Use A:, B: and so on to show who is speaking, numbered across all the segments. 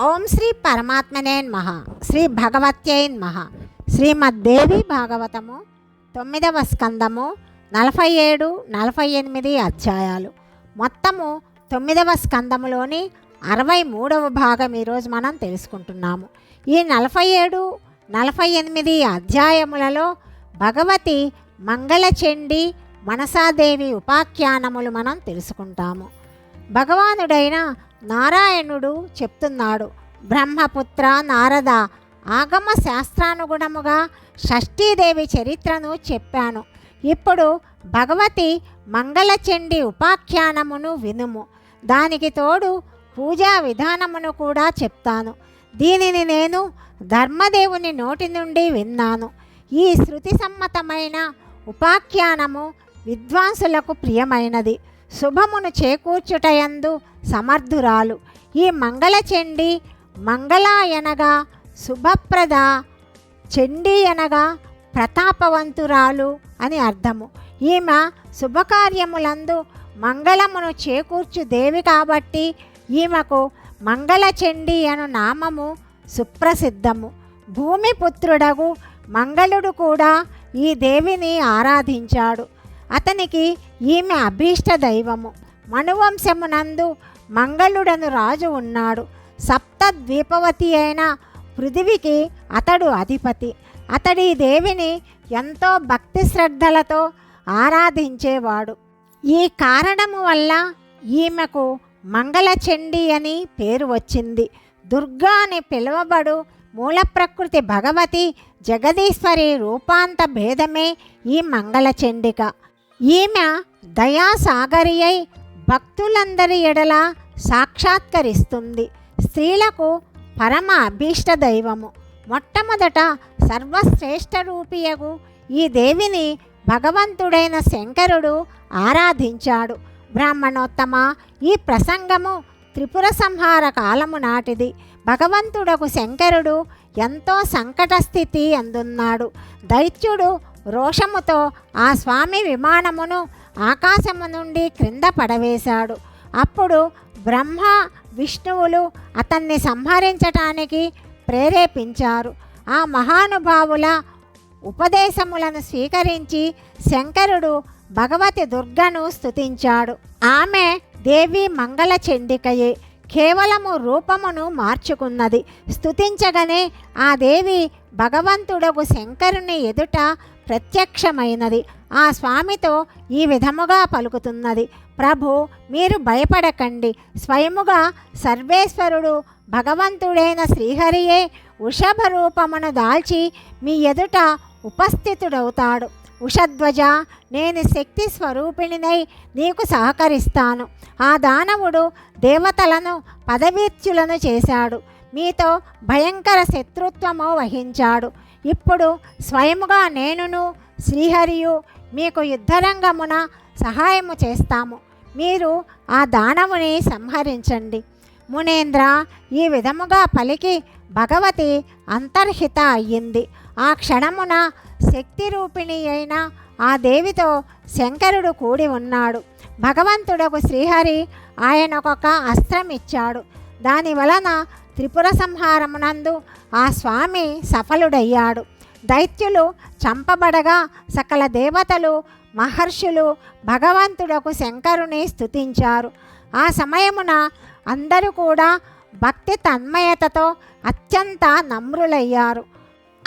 A: ఓం శ్రీ పరమాత్మనే మహ శ్రీ భగవత్యై మహ శ్రీమద్దేవి భాగవతము తొమ్మిదవ స్కందము నలభై ఏడు నలభై ఎనిమిది అధ్యాయాలు. మొత్తము తొమ్మిదవ స్కందములోని అరవై మూడవ భాగం ఈరోజు మనం తెలుసుకుంటున్నాము. ఈ నలభై ఏడు నలభై ఎనిమిది అధ్యాయములలో భగవతి మంగళచండి మనసాదేవి ఉపాఖ్యానములు మనం తెలుసుకుంటాము. భగవానుడైన నారాయణుడు చెప్తున్నాడు. బ్రహ్మపుత్ర నారద ఆగమ శాస్త్రానుగుణముగా షష్ఠీదేవి చరిత్రను చెప్పాను. ఇప్పుడు భగవతి మంగళచండి ఉపాఖ్యానమును వినుము. దానికి తోడు పూజా విధానమును కూడా చెప్తాను. దీనిని నేను ధర్మదేవుని నోటి నుండి విన్నాను. ఈ శృతి సమ్మతమైన ఉపాఖ్యానము విద్వాంసులకు ప్రియమైనది. శుభమును చేకూర్చుటయందు సమర్థురాలు. ఈ మంగళచండి మంగళాయనగా శుభప్రద చండీ అనగా ప్రతాపవంతురాలు అని అర్థము. ఈమె శుభకార్యములందు మంగళమును చేకూర్చు దేవి కాబట్టి ఈమెకు మంగళచండి అను నామము సుప్రసిద్ధము. భూమిపుత్రుడగు మంగళుడు కూడా ఈ దేవిని ఆరాధించాడు. అతనికి ఈమె అభీష్ట దైవము. మనువంశమునందు మంగళుడను రాజు ఉన్నాడు. సప్త ద్వీపవతి అయిన పృథివికి అతడు అధిపతి. అతడి దేవిని ఎంతో భక్తి శ్రద్ధలతో ఆరాధించేవాడు. ఈ కారణము వల్ల ఈమెకు మంగళచండి అని పేరు వచ్చింది. దుర్గా అని పిలువబడు మూల ప్రకృతి భగవతి జగదీశ్వరి రూపాంత భేదమే ఈ మంగళచండిక ఈమె దయాసాగరి అయి భక్తులందరి ఎడల సాక్షాత్కరిస్తుంది. స్త్రీలకు పరమ అభీష్ట దైవము. మొట్టమొదట సర్వశ్రేష్ఠ రూపియగు ఈ దేవిని భగవంతుడైన శంకరుడు ఆరాధించాడు. బ్రాహ్మణోత్తమ ఈ ప్రసంగము త్రిపుర సంహార కాలము నాటిది. భగవంతుడకు శంకరుడు ఎంతో సంకట స్థితి అందున్నాడు. దైత్యుడు రోషముతో ఆ స్వామి విమానమును ఆకాశము నుండి క్రింద పడవేశాడు. అప్పుడు బ్రహ్మ విష్ణువులు అతన్ని సంహరించటానికి ప్రేరేపించారు. ఆ మహానుభావుల ఉపదేశములను స్వీకరించి శంకరుడు భగవతి దుర్గను స్తుతించాడు. ఆమె దేవి మంగళ చెండికయే. కేవలము రూపమును మార్చుకున్నది. స్థుతించగానే ఆ దేవి భగవంతుడకు శంకరుని ఎదుట ప్రత్యక్షమైనది. ఆ స్వామితో ఈ విధముగా పలుకుతున్నది. ప్రభు మీరు భయపడకండి. స్వయముగా సర్వేశ్వరుడు భగవంతుడైన శ్రీహరియే వృషభ రూపమును దాల్చి మీ ఎదుట ఉపస్థితుడవుతాడు. ఉషధ్వజ నేను శక్తి స్వరూపిణినై నీకు సహకరిస్తాను. ఆ దానవుడు దేవతలను పదవీత్యులను చేశాడు. మీతో భయంకర శత్రుత్వము వహించాడు. ఇప్పుడు స్వయముగా నేనును శ్రీహరియు మీకు యుద్ధరంగమున సహాయము చేస్తాము. మీరు ఆ దానవుని సంహరించండి. మునేంద్ర ఈ విధముగా పలికి భగవతి అంతర్హిత అయ్యింది. ఆ క్షణమున శక్తి రూపిణి అయిన ఆ దేవితో శంకరుడు కూడి ఉన్నాడు. భగవంతుడకు శ్రీహరి ఆయనకొక అస్త్రం ఇచ్చాడు దాని వలన త్రిపుర సంహారమునందు ఆ స్వామి సఫలుడయ్యాడు. దైత్యులు చంపబడగా సకల దేవతలు మహర్షులు భగవంతుడకు శంకరుని స్తుతించారు. ఆ సమయమున అందరూ కూడా భక్తి తన్మయతతో అత్యంత నమ్రులయ్యారు.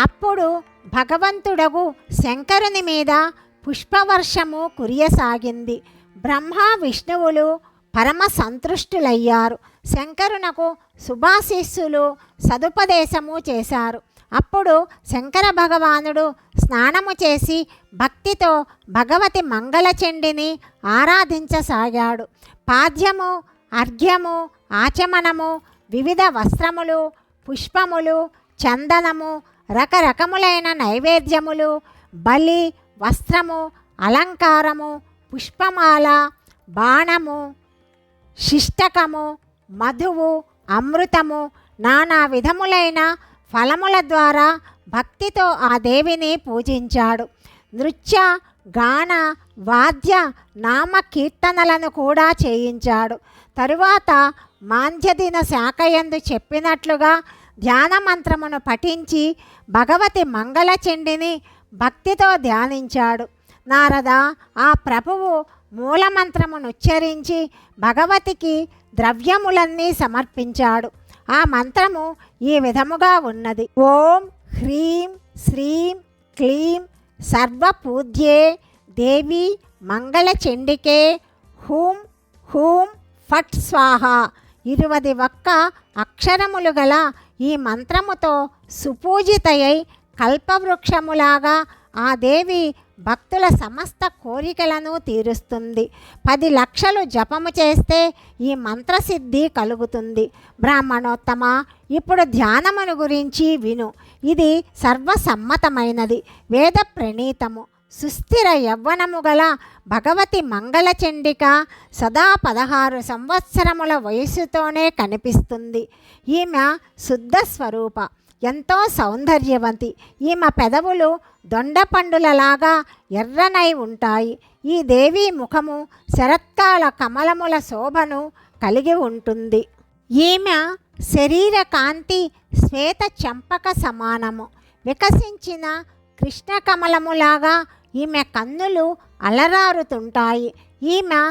A: అప్పుడు భగవంతుడగు శంకరుని మీద పుష్పవర్షము కురియసాగింది. బ్రహ్మ విష్ణువులు పరమ సంతృష్టులయ్యారు. శంకరునకు శుభాశిస్సులు సదుపదేశము చేశారు. అప్పుడు శంకర భగవానుడు స్నానము చేసి భక్తితో భగవతి మంగళచండిని ఆరాధించసాగాడు. పాద్యము అర్ఘ్యము ఆచమనము వివిధ వస్త్రములు పుష్పములు చందనము రకరకములైన నైవేద్యములు బలి వస్త్రము అలంకారము పుష్పమాల బాణము శిష్టకము మధువు అమృతము నానా విధములైన ఫలముల ద్వారా భక్తితో ఆ దేవిని పూజించాడు. నృత్య గాన వాద్య నామ కీర్తనలను కూడా చేయించాడు. తరువాత మాంధ్యదిన శాఖయందు చెప్పినట్లుగా ధ్యాన మంత్రమును పఠించి భగవతి మంగళచండిని భక్తితో ధ్యానించాడు. నారద ఆ ప్రభువు మూలమంత్రమునుచ్చరించి భగవతికి ద్రవ్యములన్నీ సమర్పించాడు. ఆ మంత్రము ఈ విధముగా ఉన్నది. ఓం హ్రీం శ్రీం క్లీం సర్వపూజ్యే దేవి మంగళచండికే హూం హూం ఫట్ స్వాహ. ఇరువది ఒక్క అక్షరములు గల ఈ మంత్రముతో సుపూజితయై కల్పవృక్షములాగా ఆ దేవి భక్తుల సమస్త కోరికలను తీరుస్తుంది. పది లక్షలు జపము చేస్తే ఈ మంత్రసిద్ధి కలుగుతుంది. బ్రాహ్మణోత్తమ ఇప్పుడు ధ్యానమును గురించి విను. ఇది సర్వసమ్మతమైనది. వేద ప్రణీతము. సుస్థిర యవ్వనము గల భగవతి మంగళచండిక సదా పదహారు సంవత్సరముల వయసుతోనే కనిపిస్తుంది. ఈమె శుద్ధ స్వరూప. ఎంతో సౌందర్యవంతి. ఈమె పెదవులు దొండపండులలాగా ఎర్రనై ఉంటాయి. ఈ దేవి ముఖము శరత్కాల కమలముల శోభను కలిగి ఉంటుంది. ఈమె శరీర కాంతి శ్వేత చెంపక సమానము. వికసించిన కృష్ణ కమలములాగా ఈమె కన్నులు అలరారుతుంటాయి. ఈమె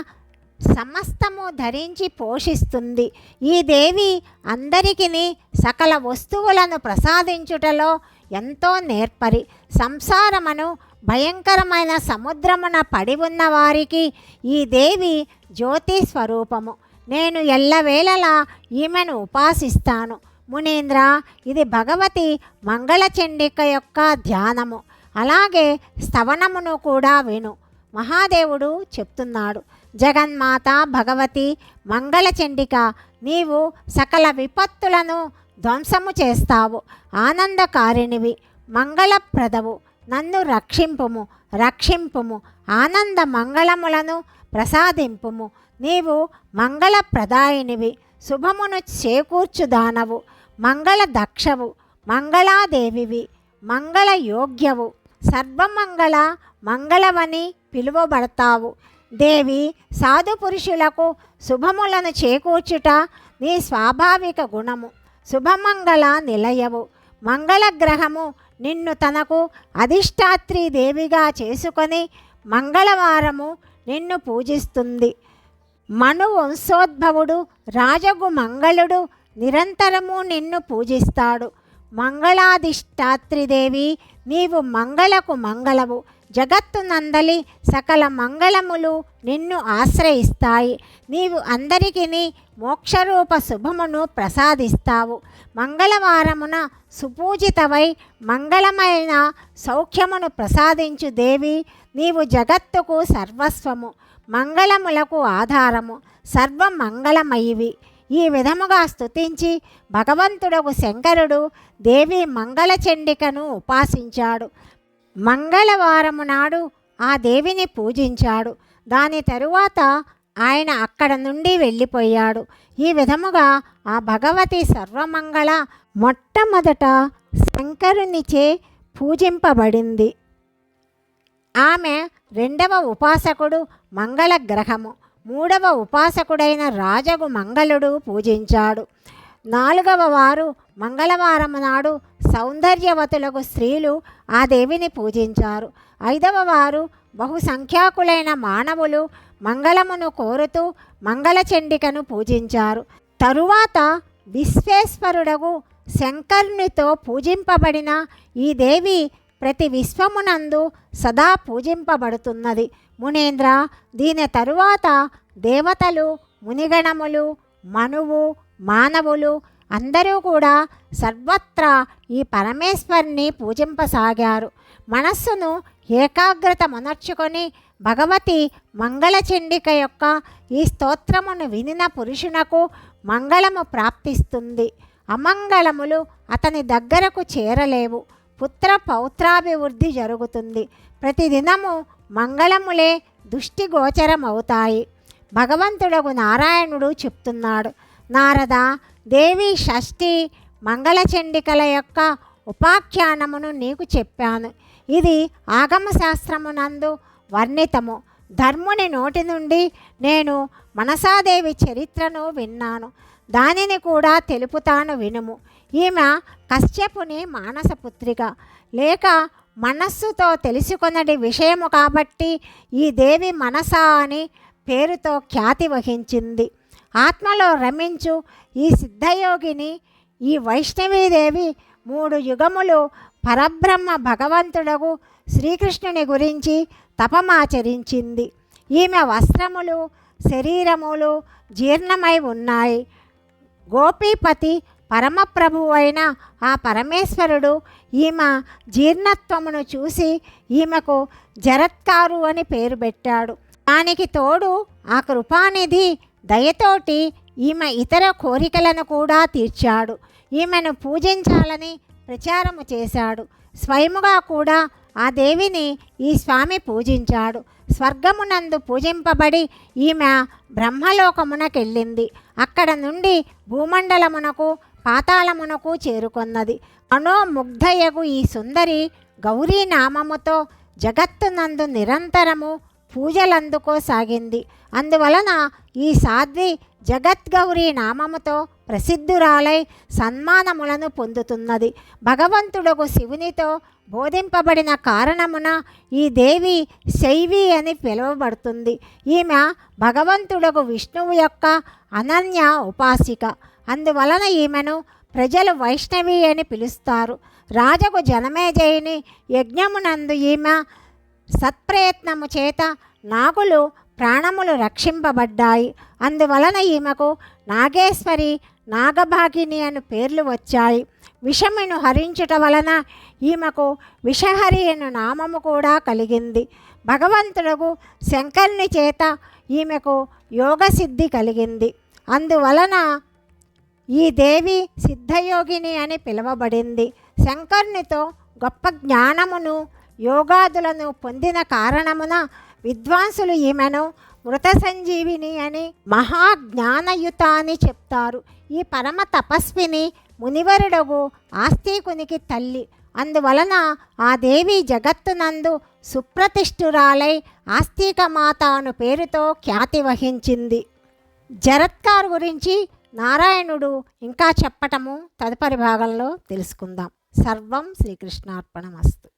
A: సమస్తము ధరించి పోషిస్తుంది. ఈ దేవి అందరికిని సకల వస్తువులను ప్రసాదించుటలో ఎంతో నేర్పరి. సంసారమును భయంకరమైన సముద్రమున పడి ఉన్న వారికి ఈ దేవి జ్యోతి స్వరూపము. నేను ఎల్లవేళలా ఈమెను ఉపాసిస్తాను. మునీంద్ర ఇది భగవతి మంగళచండిక యొక్క ధ్యానము. అలాగే స్తవనమును కూడా విను. మహాదేవుడు చెప్తున్నాడు. జగన్మాత భగవతి మంగళచండిక నీవు సకల విపత్తులను ధ్వంసము చేస్తావు. ఆనందకారిణివి మంగళప్రదవు. నన్ను రక్షింపుము రక్షింపుము. ఆనంద మంగళములను ప్రసాదింపుము. నీవు మంగళప్రదాయినివి శుభమును చేకూర్చుదానవు మంగళ దక్షవు మంగళాదేవివి మంగళ యోగ్యవు సర్వమంగళ మంగళవని పిలువబడతావు. దేవి సాధు పురుషులకు శుభములను చేకూర్చుట నీ స్వాభావిక గుణము. శుభమంగళ నిలయవు. మంగళగ్రహము నిన్ను తనకు అధిష్టాత్రి దేవిగా చేసుకొని మంగళవారము నిన్ను పూజిస్తుంది. మను వంశోద్భవుడు రాజగు మంగళుడు నిరంతరము నిన్ను పూజిస్తాడు. మంగళాధిష్టాత్రిదేవి నీవు మంగళకు మంగళవు. జగత్తు నందలి సకల మంగళములు నిన్ను ఆశ్రయిస్తాయి. నీవు అందరికీ మోక్షరూప శుభమును ప్రసాదిస్తావు. మంగళవారమున సుపూజితవై మంగళమైన సౌఖ్యమును ప్రసాదించు దేవి. నీవు జగత్తుకు సర్వస్వము మంగళములకు ఆధారము సర్వమంగళమయివి. ఈ విధముగా స్తుతించి భగవంతుడకు శంకరుడు దేవి మంగళచండికను ఉపాసించాడు. మంగళవారము నాడు ఆ దేవిని పూజించాడు. దాని తరువాత ఆయన అక్కడ నుండి వెళ్ళిపోయాడు. ఈ విధముగా ఆ భగవతి సర్వమంగళ మొట్టమొదట శంకరునిచే పూజింపబడింది. ఆమె రెండవ ఉపాసకుడు మంగళ గ్రహము మూడవ ఉపాసకుడైన రాజగు మంగళుడు పూజించాడు. నాలుగవ వారు మంగళవారం నాడు సౌందర్యవతులకు స్త్రీలు ఆ దేవిని పూజించారు. ఐదవ వారు బహుసంఖ్యాకులైన మానవులు మంగళమును కోరుతూ మంగళచండికను పూజించారు. తరువాత విశ్వేశ్వరుడగు శంకరునితో పూజింపబడిన ఈ దేవి ప్రతి విశ్వమునందు సదా పూజింపబడుతున్నది. మునేంద్ర దీని తరువాత దేవతలు మునిగణములు మనువు మానవులు అందరూ కూడా సర్వత్రా ఈ పరమేశ్వరిని పూజింపసాగారు. మనస్సును ఏకాగ్రత మొనర్చుకొని భగవతి మంగళచండిక యొక్క ఈ స్తోత్రమును వినిన పురుషునకు మంగళము ప్రాప్తిస్తుంది. అమంగళములు అతని దగ్గరకు చేరలేవు. పుత్ర పౌత్రాభివృద్ధి జరుగుతుంది. ప్రతిదినము మంగళములే దృష్టి గోచరమవుతాయి భగవంతుడగు నారాయణుడు చెప్తున్నాడు నారద దేవి షష్ఠి మంగళచండికల యొక్క ఉపాఖ్యానమును నీకు చెప్పాను. ఇది ఆగమశాస్త్రమునందు వర్ణితము. ధర్ముని నోటి నుండి నేను మనసాదేవి చరిత్రను విన్నాను. దానిని కూడా తెలుపుతాను వినుము. ఈమె కశ్యపుని మానసపుత్రిక. లేక మనస్సుతో తెలుసుకున్నది విషయము కాబట్టి ఈ దేవి మనసా అని పేరుతో ఖ్యాతి వహించింది. ఆత్మలో రమించు ఈ సిద్ధయోగిని ఈ వైష్ణవీదేవి మూడు యుగములు పరబ్రహ్మ భగవంతుడగు శ్రీకృష్ణుని గురించి తపమాచరించింది. ఈమె వస్త్రములు శరీరములు జీర్ణమై ఉన్నాయి. గోపీపతి పరమప్రభు అయిన ఆ పరమేశ్వరుడు ఈమె జీర్ణత్వమును చూసి ఈమెకు జరత్కారు అని పేరు పెట్టాడు. దానికి తోడు ఆ కృపానిధి దయతోటి ఈమె ఇతర కోరికలను కూడా తీర్చాడు. ఈమెను పూజించాలని ప్రచారము చేశాడు. స్వయముగా కూడా ఆ దేవిని ఈ స్వామి పూజించాడు. స్వర్గమునందు పూజింపబడి ఈమె బ్రహ్మలోకమునకెళ్ళింది. అక్కడ నుండి భూమండలమునకు పాతాళమునకు చేరుకొన్నది. మనోముగ్ధయగు ఈ సుందరి గౌరీ నామముతో జగత్తునందు నిరంతరము పూజలందుకోసాగింది. అందువలన ఈ సాధ్వి జగద్గౌరీ నామముతో ప్రసిద్ధురాలై సన్మానములను పొందుతున్నది. భగవంతుడకు శివునితో బోధింపబడిన కారణమున ఈ దేవి శైవి అని పిలువబడుతుంది. ఈమె భగవంతుడకు విష్ణువు యొక్క అనన్య ఉపాసిక. అందువలన ఈమెను ప్రజలు వైష్ణవి అని పిలుస్తారు. రాజకు జనమేజయుని యజ్ఞమునందు ఈమె సత్ప్రయత్నము చేత నాగులు ప్రాణములు రక్షింపబడ్డాయి. అందువలన ఈమెకు నాగేశ్వరి నాగభాగిని అని పేర్లు వచ్చాయి. విషమును హరించుట వలన ఈమెకు విషహరి అను నామము కూడా కలిగింది. భగవంతుడు శంకరుని చేత ఈమెకు యోగసిద్ధి కలిగింది. అందువలన ఈ దేవి సిద్ధయోగిని అని పిలువబడింది. శంకరునితో గొప్ప జ్ఞానమును యోగాదులను పొందిన కారణమున విద్వాంసులు ఈమెను మృత సంజీవిని అని మహాజ్ఞానయుత అని చెప్తారు. ఈ పరమ తపస్విని మునివరుడగు ఆస్తికునికి తల్లి. అందువలన ఆ దేవి జగత్తునందు సుప్రతిష్ఠురాలై ఆస్తికమాత అను పేరుతో ఖ్యాతి వహించింది. జరత్కార్ గురించి నారాయణుడు ఇంకా చెప్పటము తదుపరి భాగంలో తెలుసుకుందాం. సర్వం శ్రీకృష్ణార్పణమస్తు.